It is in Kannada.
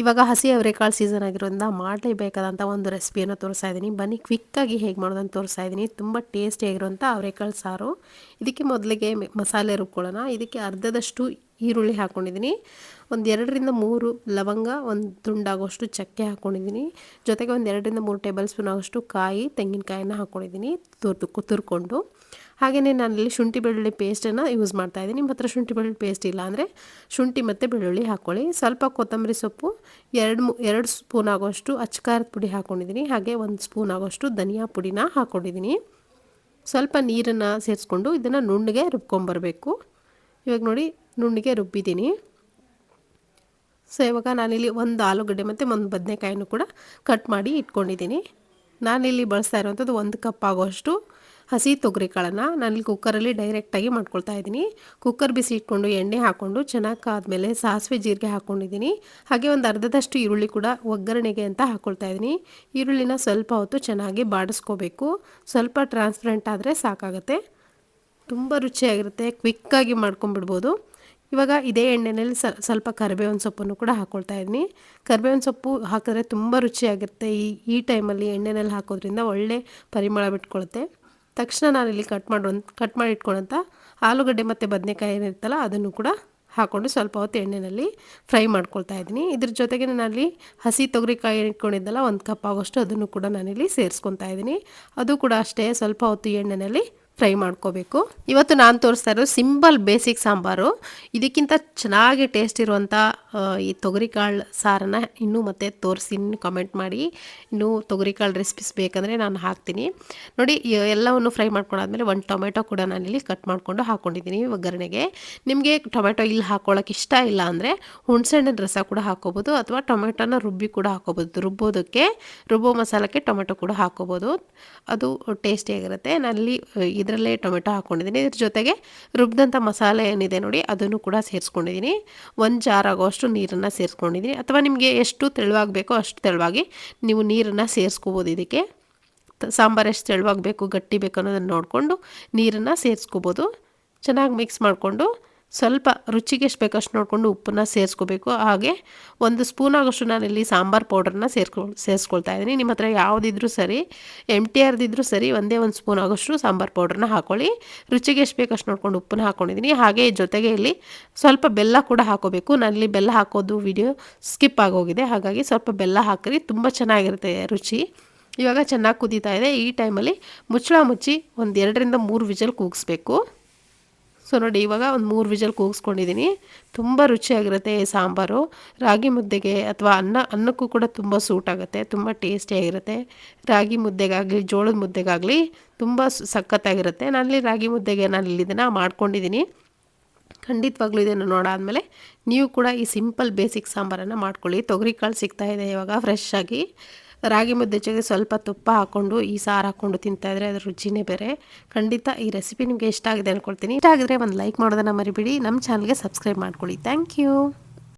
ಇವಾಗ ಹಸಿ ಅವರೆಕಾಳು ಸೀಸನ್ ಆಗಿರೋದ್ರಿಂದ ಮಾಡಲೇಬೇಕಾದಂಥ ಒಂದು ರೆಸಿಪಿಯನ್ನು ತೋರಿಸ್ತಾ ಇದ್ದೀನಿ. ಬನ್ನಿ ಕ್ವಿಕ್ಕಾಗಿ ಹೇಗೆ ಮಾಡೋದಂತ ತೋರಿಸ್ತಾ ಇದ್ದೀನಿ. ತುಂಬ ಟೇಸ್ಟಿಯಾಗಿರುವಂಥ ಅವರೆಕಾಳು ಸಾರು. ಇದಕ್ಕೆ ಮೊದಲಿಗೆ ಮಸಾಲೆ ರುಬ್ಕೊಳ್ಳೋಣ. ಇದಕ್ಕೆ ಅರ್ಧದಷ್ಟು ಈರುಳ್ಳಿ ಹಾಕ್ಕೊಂಡಿದ್ದೀನಿ ಒಂದು ಎರಡರಿಂದ ಮೂರು ಲವಂಗ, ಒಂದು ತುಂಡಾಗೋಷ್ಟು ಚಕ್ಕೆ ಹಾಕ್ಕೊಂಡಿದ್ದೀನಿ ಜೊತೆಗೆ ಒಂದು ಎರಡರಿಂದ ಮೂರು ಟೇಬಲ್ ಸ್ಪೂನ್ ಆಗೋಷ್ಟು ಕಾಯಿ ತೆಂಗಿನಕಾಯಿನ ಹಾಕ್ಕೊಂಡಿದ್ದೀನಿ ತುರ್ದು ತುರ್ಕೊಂಡು ಹಾಗೆಯೇ ನಾನಿಲ್ಲಿ ಶುಂಠಿ ಬೆಳ್ಳುಳ್ಳಿ ಪೇಸ್ಟನ್ನು ಯೂಸ್ ಮಾಡ್ತಾ ಇದ್ದೀನಿ. ನಿಮ್ಮ ಹತ್ರ ಶುಂಠಿ ಬೆಳ್ಳುಳ್ಳಿ ಪೇಸ್ಟ್ ಇಲ್ಲ ಅಂದರೆ ಶುಂಠಿ ಮತ್ತು ಬೆಳ್ಳುಳ್ಳಿ ಹಾಕ್ಕೊಳ್ಳಿ. ಸ್ವಲ್ಪ ಕೊತ್ತಂಬರಿ ಸೊಪ್ಪು, ಎರಡು ಎರಡು ಸ್ಪೂನ್ ಆಗೋಷ್ಟು ಅಚ್ಕಾರದ ಪುಡಿ ಹಾಕ್ಕೊಂಡಿದ್ದೀನಿ ಹಾಗೆ ಒಂದು ಸ್ಪೂನ್ ಆಗೋಷ್ಟು ಧನಿಯಾ ಪುಡಿನ ಹಾಕ್ಕೊಂಡಿದ್ದೀನಿ ಸ್ವಲ್ಪ ನೀರನ್ನು ಸೇರಿಸ್ಕೊಂಡು ಇದನ್ನು ನುಣ್ಣಗೆ ರುಬ್ಕೊಂಬರಬೇಕು. ಇವಾಗ ನೋಡಿ, ನುಣ್ಣಗೆ ರುಬ್ಬಿದ್ದೀನಿ. ಸೊ ಇವಾಗ ನಾನಿಲ್ಲಿ ಒಂದು ಆಲೂಗಡ್ಡೆ ಮತ್ತು ಒಂದು ಬದನೆಕಾಯಿನೂ ಕೂಡ ಕಟ್ ಮಾಡಿ ಇಟ್ಕೊಂಡಿದ್ದೀನಿ. ನಾನಿಲ್ಲಿ ಬಳಸ್ತಾ ಇರುವಂಥದ್ದು ಒಂದು ಕಪ್ ಆಗೋಷ್ಟು ಹಸಿ ತೊಗರಿ ಕಾಳನ್ನು ನಾನಿಲ್ಲಿ ಕುಕ್ಕರಲ್ಲಿ ಡೈರೆಕ್ಟಾಗಿ ಮಾಡ್ಕೊಳ್ತಾ ಇದ್ದೀನಿ. ಕುಕ್ಕರ್ ಬಿಸಿ ಇಟ್ಕೊಂಡು ಎಣ್ಣೆ ಹಾಕ್ಕೊಂಡು ಚೆನ್ನಾಗಿ ಕಾದ್ಮೇಲೆ ಸಾಸಿವೆ ಜೀರಿಗೆ ಹಾಕ್ಕೊಂಡಿದ್ದೀನಿ ಹಾಗೆ ಒಂದು ಅರ್ಧದಷ್ಟು ಈರುಳ್ಳಿ ಕೂಡ ಒಗ್ಗರಣೆಗೆ ಅಂತ ಹಾಕ್ಕೊಳ್ತಾ ಇದ್ದೀನಿ. ಈರುಳ್ಳಿನ ಸ್ವಲ್ಪ ಹೊತ್ತು ಚೆನ್ನಾಗಿ ಬಾಡಿಸ್ಕೋಬೇಕು. ಸ್ವಲ್ಪ ಟ್ರಾನ್ಸ್ಪರೆಂಟ್ ಆದರೆ ಸಾಕಾಗುತ್ತೆ. ತುಂಬ ರುಚಿಯಾಗಿರುತ್ತೆ ಕ್ವಿಕ್ಕಾಗಿ ಮಾಡ್ಕೊಂಬಿಡ್ಬೋದು. ಇವಾಗ ಇದೇ ಎಣ್ಣೆಯಲ್ಲಿ ಸ್ವಲ್ಪ ಕರಿಬೇವಿನ ಸೊಪ್ಪನ್ನು ಕೂಡ ಹಾಕ್ಕೊಳ್ತಾ ಇದ್ದೀನಿ. ಕರಿಬೇವಿನ ಸೊಪ್ಪು ಹಾಕಿದ್ರೆ ತುಂಬ ರುಚಿಯಾಗಿರುತ್ತೆ. ಈ ಈ ಟೈಮಲ್ಲಿ ಎಣ್ಣೆನಲ್ಲಿ ಹಾಕೋದ್ರಿಂದ ಒಳ್ಳೆ ಪರಿಮಳ ಬಿಟ್ಕೊಳುತ್ತೆ. ತಕ್ಷಣ ನಾನಿಲ್ಲಿ ಕಟ್ ಮಾಡೋ ಕಟ್ ಮಾಡಿ ಇಟ್ಕೊಳಂಥ ಆಲೂಗಡ್ಡೆ ಮತ್ತು ಬದನೆಕಾಯಿ ಏನಿರುತ್ತಲ್ಲ ಅದನ್ನು ಕೂಡ ಹಾಕ್ಕೊಂಡು ಸ್ವಲ್ಪ ಹೊತ್ತು ಎಣ್ಣೆಯಲ್ಲಿ ಫ್ರೈ ಮಾಡ್ಕೊಳ್ತಾ ಇದ್ದೀನಿ. ಇದ್ರ ಜೊತೆಗೆ ನಾನಲ್ಲಿ ಹಸಿ ತೊಗರಿಕಾಯಿ ಇಟ್ಕೊಂಡಿದ್ದಲ್ಲ, ಒಂದು ಕಪ್ ಆಗೋಷ್ಟು ಅದನ್ನು ಕೂಡ ನಾನಿಲ್ಲಿ ಸೇರಿಸ್ಕೊತಾ ಇದ್ದೀನಿ. ಅದು ಕೂಡ ಅಷ್ಟೇ ಸ್ವಲ್ಪ ಹೊತ್ತು ಎಣ್ಣೆಯಲ್ಲಿ ಫ್ರೈ ಮಾಡ್ಕೋಬೇಕು. ಇವತ್ತು ನಾನು ತೋರಿಸ್ತಾ ಇರೋದು ಸಿಂಪಲ್ ಬೇಸಿಕ್ ಸಾಂಬಾರು. ಇದಕ್ಕಿಂತ ಚೆನ್ನಾಗಿ ಟೇಸ್ಟ್ ಇರುವಂಥ ಈ ತೊಗರಿಕಾಳು ಸಾರನ್ನ ಇನ್ನೂ ಮತ್ತೆ ತೋರಿಸಿ ಇನ್ನು ಕಮೆಂಟ್ ಮಾಡಿ. ಇನ್ನೂ ತೊಗರಿಕಾಳು ರೆಸಿಪೀಸ್ ಬೇಕಂದರೆ ನಾನು ಹಾಕ್ತೀನಿ. ನೋಡಿ ಎಲ್ಲವನ್ನು ಫ್ರೈ ಮಾಡ್ಕೊಂಡಾದ್ಮೇಲೆ ಒಂದು ಟೊಮೆಟೊ ಕೂಡ ನಾನಿಲ್ಲಿ ಕಟ್ ಮಾಡಿಕೊಂಡು ಹಾಕ್ಕೊಂಡಿದ್ದೀನಿ ಒಗ್ಗರಣೆಗೆ. ನಿಮಗೆ ಟೊಮೆಟೊ ಇಲ್ಲಿ ಹಾಕ್ಕೊಳ್ಳೋಕೆ ಇಷ್ಟ ಇಲ್ಲ ಅಂದರೆ ಹುಣಸೆಹಣ್ಣಿನ ರಸ ಕೂಡ ಹಾಕೋಬೋದು ಅಥವಾ ಟೊಮೆಟೊನ ರುಬ್ಬಿ ಕೂಡ ಹಾಕೋಬೋದು. ರುಬ್ಬೋದಕ್ಕೆ, ರುಬ್ಬೋ ಮಸಾಲಕ್ಕೆ ಟೊಮೆಟೊ ಕೂಡ ಹಾಕೋಬೋದು. ಅದು ಟೇಸ್ಟಿಯಾಗಿರುತ್ತೆ. ನಾನಲ್ಲಿ ಇದರಲ್ಲೇ ಟೊಮೆಟೊ ಹಾಕ್ಕೊಂಡಿದ್ದೀನಿ ಇದ್ರ ಜೊತೆಗೆ ರುಬ್ಬಿದಂಥ ಮಸಾಲೆ ಏನಿದೆ ನೋಡಿ, ಅದನ್ನು ಕೂಡ ಸೇರಿಸ್ಕೊಂಡಿದ್ದೀನಿ. ಒಂದು ಜಾರ್ ಆಗೋಷ್ಟು ನೀರನ್ನು ಸೇರಿಸ್ಕೊಂಡಿದ್ದೀನಿ. ಅಥವಾ ನಿಮಗೆ ಎಷ್ಟು ತೆಳುವಾಗಬೇಕೋ ಅಷ್ಟು ತೆಳುವಾಗಿ ನೀವು ನೀರನ್ನು ಸೇರಿಸ್ಕೋಬೋದು ಇದಕ್ಕೆ. ಸಾಂಬಾರು ಎಷ್ಟು ತೆಳುವಾಗಬೇಕು, ಗಟ್ಟಿ ಬೇಕು ಅನ್ನೋದನ್ನು ನೋಡಿಕೊಂಡು ನೀರನ್ನು ಸೇರಿಸ್ಕೋಬೋದು. ಚೆನ್ನಾಗಿ ಮಿಕ್ಸ್ ಮಾಡಿಕೊಂಡು ಸ್ವಲ್ಪ ರುಚಿಗೆ ಎಷ್ಟು ಬೇಕಷ್ಟು ನೋಡಿಕೊಂಡು ಉಪ್ಪನ್ನು ಸೇರಿಸ್ಕೋಬೇಕು. ಹಾಗೆ ಒಂದು ಸ್ಪೂನ್ ಆಗೋಷ್ಟು ನಾನಿಲ್ಲಿ ಸಾಂಬಾರು ಪೌಡ್ರನ್ನ ಸೇರ್ಕೊ, ಸೇರಿಸ್ಕೊಳ್ತಾ ಇದ್ದೀನಿ. ನಿಮ್ಮ ಹತ್ರ ಯಾವುದಿದ್ರೂ ಸರಿ ಎಂ ಟಿ ಆರ್ದಿದ್ರೂ ಸರಿ ಒಂದೇ ಒಂದು ಸ್ಪೂನ್ ಆಗೋಷ್ಟು ಸಾಂಬಾರು ಪೌಡ್ರನ್ನ ಹಾಕೊಳ್ಳಿ. ರುಚಿಗೆ ಎಷ್ಟು ಬೇಕಷ್ಟು ನೋಡಿಕೊಂಡು ಉಪ್ಪನ್ನ ಹಾಕ್ಕೊಂಡಿದ್ದೀನಿ ಹಾಗೆ ಜೊತೆಗೆ ಇಲ್ಲಿ ಸ್ವಲ್ಪ ಬೆಲ್ಲ ಕೂಡ ಹಾಕೋಬೇಕು. ನಾನಿಲ್ಲಿ ಬೆಲ್ಲ ಹಾಕೋದು ವಿಡಿಯೋ ಸ್ಕಿಪ್ ಆಗೋಗಿದೆ. ಹಾಗಾಗಿ ಸ್ವಲ್ಪ ಬೆಲ್ಲ ಹಾಕಿರಿ. ತುಂಬ ಚೆನ್ನಾಗಿರುತ್ತೆ ರುಚಿ. ಇವಾಗ ಚೆನ್ನಾಗಿ ಕುದೀತಾ ಇದೆ. ಈ ಟೈಮಲ್ಲಿ ಮುಚ್ಚಳ ಮುಚ್ಚಿ ಒಂದು ಎರಡರಿಂದ ಮೂರು ವಿಜಲ್ ಕೂಗಿಸ್ಬೇಕು. ಸೊ ನೋಡಿ, ಇವಾಗ ಒಂದು ಮೂರು ವಿಜಲ್ ಕೂಗಿಸ್ಕೊಂಡಿದ್ದೀನಿ ತುಂಬ ರುಚಿಯಾಗಿರುತ್ತೆ ಈ ಸಾಂಬಾರು. ರಾಗಿ ಮುದ್ದೆಗೆ ಅಥವಾ ಅನ್ನ, ಅನ್ನಕ್ಕೂ ಕೂಡ ತುಂಬ ಸೂಟ್ ಆಗುತ್ತೆ, ತುಂಬ ಟೇಸ್ಟಿಯಾಗಿರುತ್ತೆ. ರಾಗಿ ಮುದ್ದೆಗಾಗಲಿ, ಜೋಳದ ಮುದ್ದೆಗಾಗಲಿ ತುಂಬ ಸಖತ್ತಾಗಿರುತ್ತೆ. ನಾನಲ್ಲಿ ರಾಗಿ ಮುದ್ದೆಗೆ ನಾನು ಇಲ್ಲಿ ಇದನ್ನು ಮಾಡ್ಕೊಂಡಿದ್ದೀನಿ ಖಂಡಿತವಾಗ್ಲೂ ಇದನ್ನು ನೋಡಾದಮೇಲೆ ನೀವು ಕೂಡ ಈ ಸಿಂಪಲ್ ಬೇಸಿಕ್ ಸಾಂಬಾರನ್ನು ಮಾಡ್ಕೊಳ್ಳಿ. ತೊಗರಿ ಕಾಳು ಸಿಗ್ತಾಯಿದೆ ಇವಾಗ, ಫ್ರೆಶ್ ಆಗಿ. ರಾಗಿ ಮುದ್ದೆ ಜೊತೆಗೆ ಸ್ವಲ್ಪ ತುಪ್ಪ ಹಾಕ್ಕೊಂಡು ಈ ಸಾರು ಹಾಕ್ಕೊಂಡು ತಿಂತಾಯಿದ್ರೆ ಅದ್ರ ರುಚಿನೇ ಬೇರೆ. ಖಂಡಿತ ಈ ರೆಸಿಪಿ ನಿಮಗೆ ಇಷ್ಟ ಆಗಿದೆ ಅಂದ್ಕೊಳ್ತೀನಿ ಇಷ್ಟ ಆಗಿದ್ರೆ ಒಂದು ಲೈಕ್ ಮಾಡೋದನ್ನು ಮರಿಬಿಡಿ. ನಮ್ಮ ಚಾನಲ್ಗೆ ಸಬ್ಸ್ಕ್ರೈಬ್ ಮಾಡ್ಕೊಳ್ಳಿ. Thank you